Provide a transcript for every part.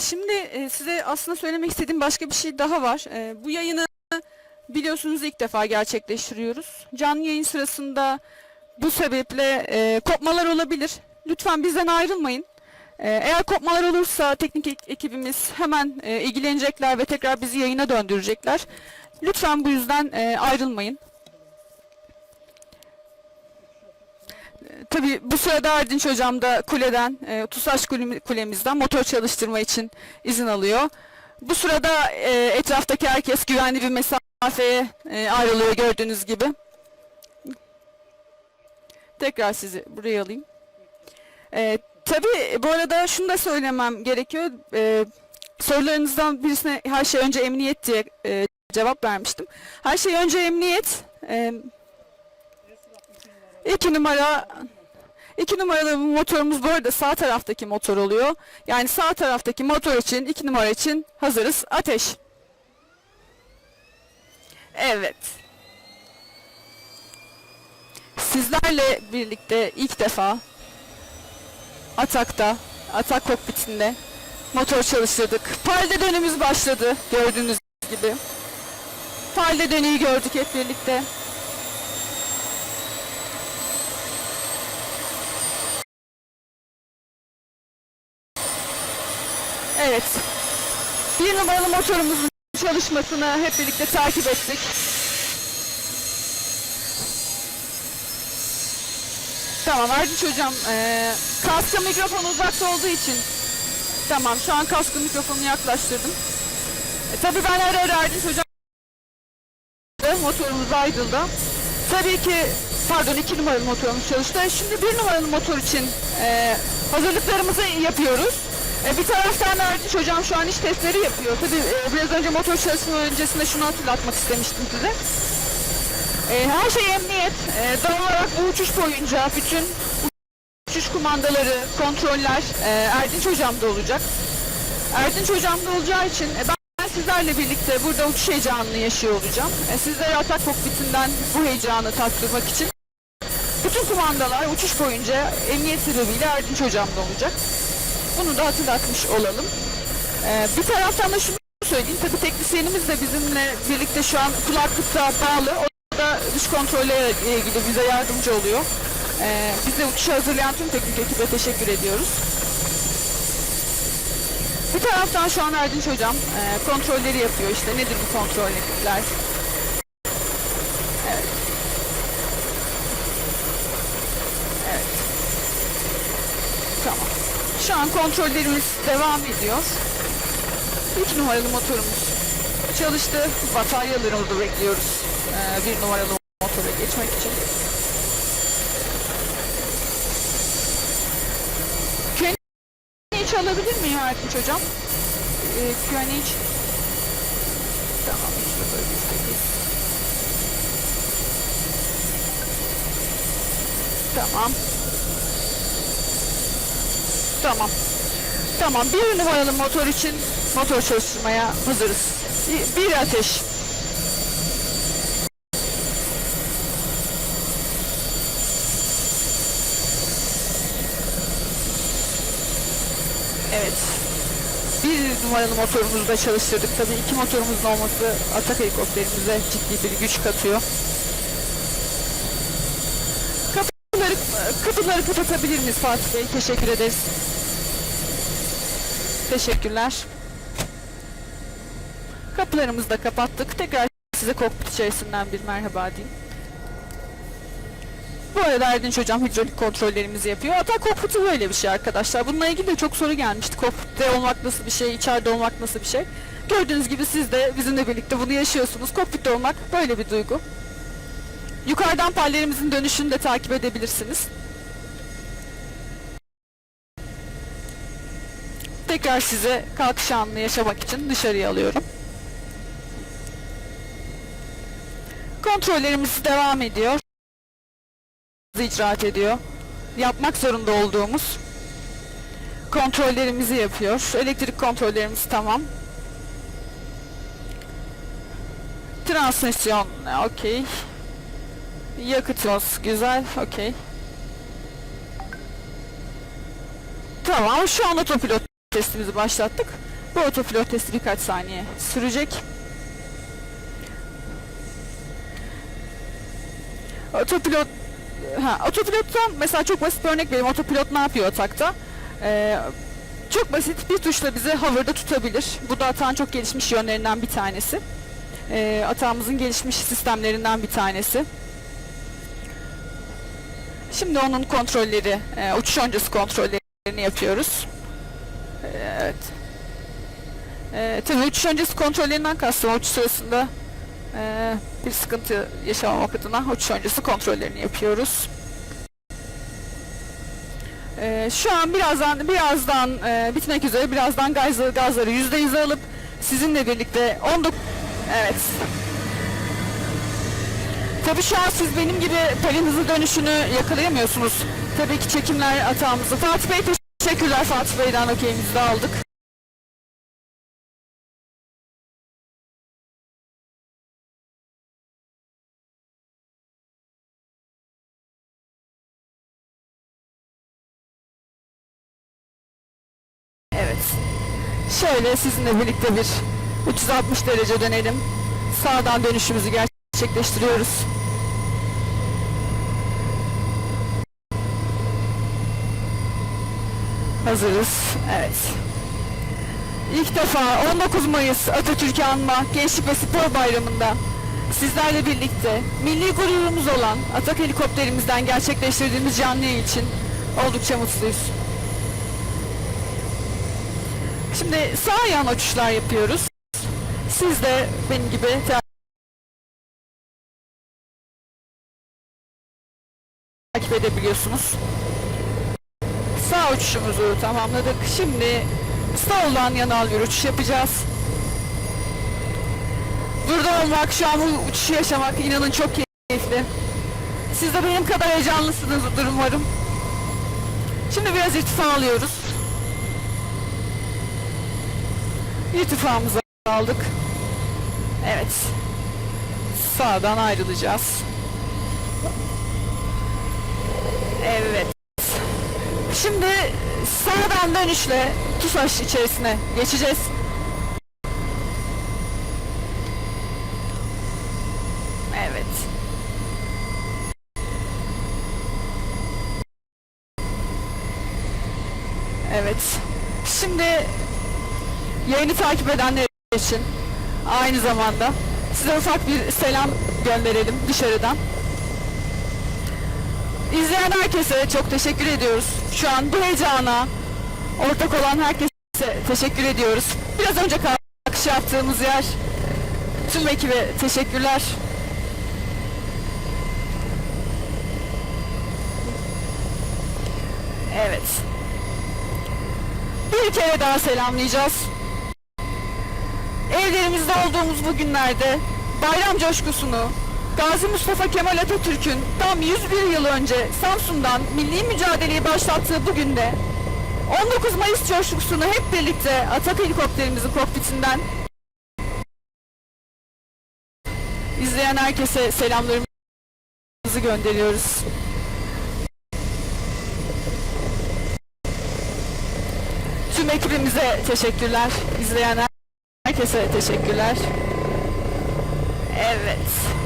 Şimdi e, size aslında söylemek istediğim başka bir şey daha var. E, bu yayını biliyorsunuz ilk defa gerçekleştiriyoruz. Canlı yayın sırasında bu sebeple e, kopmalar olabilir. Lütfen bizden ayrılmayın. E, eğer kopmalar olursa teknik ek- ekibimiz hemen e, ilgilenecekler ve tekrar bizi yayına döndürecekler. Lütfen bu yüzden e, ayrılmayın. E, Tabii bu sırada Erdinç Hocam da kuleden, e, TUSAŞ kulemi- kulemizden motor çalıştırma için izin alıyor. Bu sırada e, etraftaki herkes güvenli bir mesafeye e, ayrılıyor gördüğünüz gibi. Tekrar sizi buraya alayım. E, tabii bu arada şunu da söylemem gerekiyor. E, sorularınızdan birisine her şey önce emniyet diye e, cevap vermiştim. Her şey önce emniyet. E, iki numara İki numaralı motorumuz bu arada sağ taraftaki motor oluyor. Yani sağ taraftaki motor için, iki numara için hazırız. Ateş. Evet. Sizlerle birlikte ilk defa Atak'ta, Atak kokpitinde motor çalıştırdık. Palde dönümüz başladı gördüğünüz gibi. Palde dönüyü gördük hep birlikte. Evet. Bir numaralı motorumuzun çalışmasını hep birlikte takip ettik. Tamam Erdinç hocam eee kaskı mikrofon uzakta olduğu için tamam şu an kaskı mikrofonu yaklaştırdım. E, tabii ben ara ara Erdinç hocam motorumuz ayrıldı. Tabii ki pardon iki numaralı motorumuz çalıştı. Şimdi bir numaralı motor için eee, hazırlıklarımızı yapıyoruz. E, bir taraftan Erdinç hocam şu an iş testleri yapıyor. Tabii e, biraz önce motor çalışma öncesinde şunu hatırlatmak istemiştim size. E, her şey emniyet. E, doğal olarak bu uçuş boyunca bütün uçuş kumandaları, kontroller e, Erdinç hocamda olacak. Erdinç hocamda olacağı için e, ben sizlerle birlikte burada uçuş heyecanını yaşıyor olacağım. E, sizlere atak kokpitinden bu heyecanı tattırmak için bütün kumandalar uçuş boyunca emniyet sebebiyle Erdinç hocamda olacak. Bunu da hatırlatmış olalım. Ee, bir taraftan da şunu söyleyeyim. Tabii teknisyenimiz de bizimle birlikte şu an kulaklıkta bağlı. O da dış kontrolle ilgili bize yardımcı oluyor. Ee, bize uçuşu hazırlayan tüm teknik ekibe teşekkür ediyoruz. Bir taraftan şu an Erdinç hocam e, kontrolleri yapıyor işte. Nedir bu kontroller? Evet. Evet. Tamam. Şu an kontrollerimiz devam ediyor. 3 numaralı motorumuz çalıştı. Bataryalarımızı bekliyoruz. Ee, bir numaralı motora geçmek için. QNH alabilir miyim Erdinç hocam? Ee, QNH Tamam. üç sekiz. Tamam. Tamam. Tamam. Bir numaralı motor için motor çalıştırmaya hazırız. Bir, ateş. Evet. Bir numaralı motorumuzu da çalıştırdık. Tabii iki motorumuzun olması atak helikopterimize ciddi bir güç katıyor. Kapıları, kapıları kapatabilir miyiz Fatih Bey? Teşekkür ederiz. Teşekkürler. Kapılarımızı da kapattık. Tekrar size kokpit içerisinden bir merhaba diyeyim. Bu arada Erdinç Hocam hidrolik kontrollerimizi yapıyor. Atak kokpiti böyle bir şey arkadaşlar. Bununla ilgili de çok soru gelmişti. Kokpitte olmak nasıl bir şey, içeride olmak nasıl bir şey. Gördüğünüz gibi siz de bizimle birlikte bunu yaşıyorsunuz. Kokpitte olmak böyle bir duygu. Yukarıdan pallerimizin dönüşünü de takip edebilirsiniz. Tekrar size kalkış anını yaşamak için dışarıya alıyorum. Kontrollerimiz devam ediyor. icraat ediyor. Yapmak zorunda olduğumuz kontrollerimizi yapıyor. Elektrik kontrollerimiz tamam. Transmisyon okey. Yakıt yos güzel okey. Tamam şu an otopilot testimizi başlattık. Bu otopilot testi birkaç saniye sürecek. Otopilot ha, otopilottan mesela çok basit bir örnek vereyim. Otopilot ne yapıyor atakta? Ee, çok basit bir tuşla bizi hover'da tutabilir. Bu da atağın çok gelişmiş yönlerinden bir tanesi. Ee, atağımızın gelişmiş sistemlerinden bir tanesi. Şimdi onun kontrolleri, e, uçuş öncesi kontrollerini yapıyoruz. Evet. Ee, tabii uçuş öncesi kontrollerinden kastım uçuş sırasında e, bir sıkıntı yaşamamak adına uçuş öncesi kontrollerini yapıyoruz. Ee, şu an birazdan birazdan e, bitmek üzere birazdan gazları, gazları %100 alıp sizinle birlikte 19 evet Tabii şu an siz benim gibi pelin hızı dönüşünü yakalayamıyorsunuz. Tabii ki çekimler atağımızı. Fatih Bey teşekkürler. Fatih Bey'den okeyimizi de aldık. Evet. Şöyle sizinle birlikte bir 360 derece dönelim. Sağdan dönüşümüzü gerçekleştiriyoruz. Hazırız. Evet. İlk defa 19 Mayıs Atatürk'ü anma Gençlik ve Spor Bayramı'nda sizlerle birlikte milli gururumuz olan Atak helikopterimizden gerçekleştirdiğimiz canlı için oldukça mutluyuz. Şimdi sağ yan uçuşlar yapıyoruz. Siz de benim gibi takip edebiliyorsunuz. Sağ uçuşumuzu tamamladık. Şimdi soldan yanal bir uçuş yapacağız. Burada olmak, şu an bu uçuşu yaşamak inanın çok keyifli. Siz de benim kadar heyecanlısınızdır umarım. Şimdi biraz irtifa alıyoruz. İrtifamızı aldık. Evet. Sağdan ayrılacağız. Evet. Şimdi sağdan dönüşle TUSAŞ içerisine geçeceğiz. Evet. Evet. Şimdi yayını takip edenler için aynı zamanda size ufak bir selam gönderelim dışarıdan. İzleyen herkese çok teşekkür ediyoruz. Şu an bu heyecana ortak olan herkese teşekkür ediyoruz. Biraz önce kalkış yaptığımız yer tüm ekibe teşekkürler. Evet. Bir kere daha selamlayacağız. Evlerimizde olduğumuz bu günlerde bayram coşkusunu Gazi Mustafa Kemal Atatürk'ün tam 101 yıl önce Samsun'dan milli mücadeleyi başlattığı bu günde 19 Mayıs coşkusunu hep birlikte Atak helikopterimizin kokpitinden izleyen herkese selamlarımızı gönderiyoruz. Tüm ekibimize teşekkürler. İzleyen herkese teşekkürler. Evet.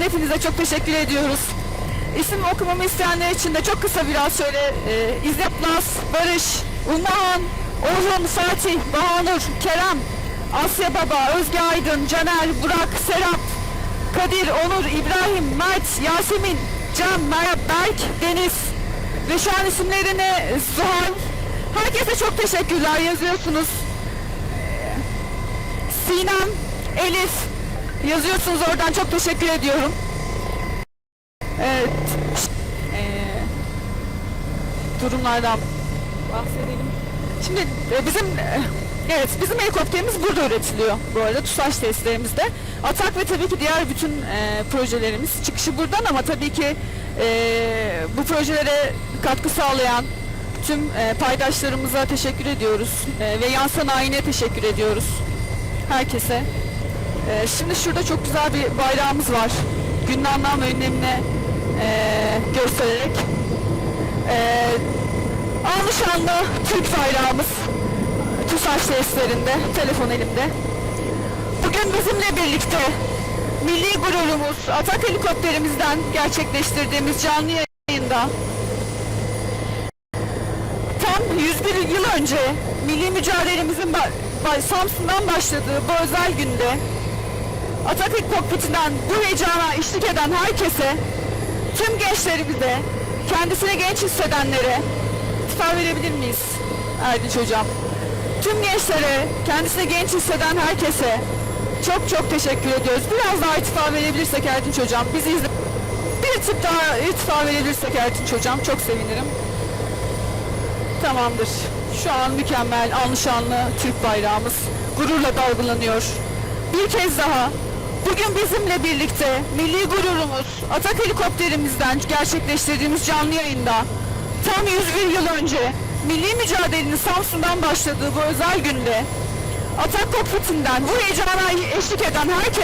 İçin hepinize çok teşekkür ediyoruz. İsim okumamı isteyenler için de çok kısa biraz şöyle e, İzzet Naz, Barış, Umahan, Orhun, Fatih, Bahanur, Kerem, Asya Baba, Özge Aydın, Caner, Burak, Serap, Kadir, Onur, İbrahim, Mert, Yasemin, Can, Merhaba, Berk, Deniz ve şu an isimlerini Zuhal. Herkese çok teşekkürler yazıyorsunuz. Sinem, Elif yazıyorsunuz oradan çok teşekkür ediyorum. Evet. Ee, durumlardan bahsedelim. Şimdi e, bizim e, evet bizim helikopterimiz burada üretiliyor bu arada TUSAŞ testlerimizde. Atak ve tabii ki diğer bütün e, projelerimiz çıkışı buradan ama tabii ki e, bu projelere katkı sağlayan tüm e, paydaşlarımıza teşekkür ediyoruz E, ve yan sanayine teşekkür ediyoruz herkese. E, şimdi şurada çok güzel bir bayrağımız var. Günün anlam ve önemine e, göstererek. E, Anlı şanlı Türk bayrağımız TUSAŞ testlerinde, telefon elimde. Bugün bizimle birlikte milli gururumuz Atak helikopterimizden gerçekleştirdiğimiz canlı yayında tam 101 yıl önce milli mücadelemizin Samsun'dan başladığı bu özel günde Atatürk kokpitinden bu heyecana eşlik eden herkese, tüm gençlerimize, kendisine genç hissedenlere istifa verebilir miyiz Erdinç Hocam? Tüm gençlere, kendisine genç hisseden herkese çok çok teşekkür ediyoruz. Biraz daha irtifa verebilirsek Erdinç Hocam, bizi izle... Bir tık daha irtifa verebilirsek Erdinç Hocam çok sevinirim. Tamamdır. Şu an mükemmel, anlaşanlı Türk bayrağımız gururla dalgalanıyor. Bir kez daha bugün bizimle birlikte milli gururumuz Atak helikopterimizden gerçekleştirdiğimiz canlı yayında tam 101 yıl önce milli mücadelenin Samsun'dan başladığı bu özel günde Atak kokpitinden bu heyecana eşlik eden herkes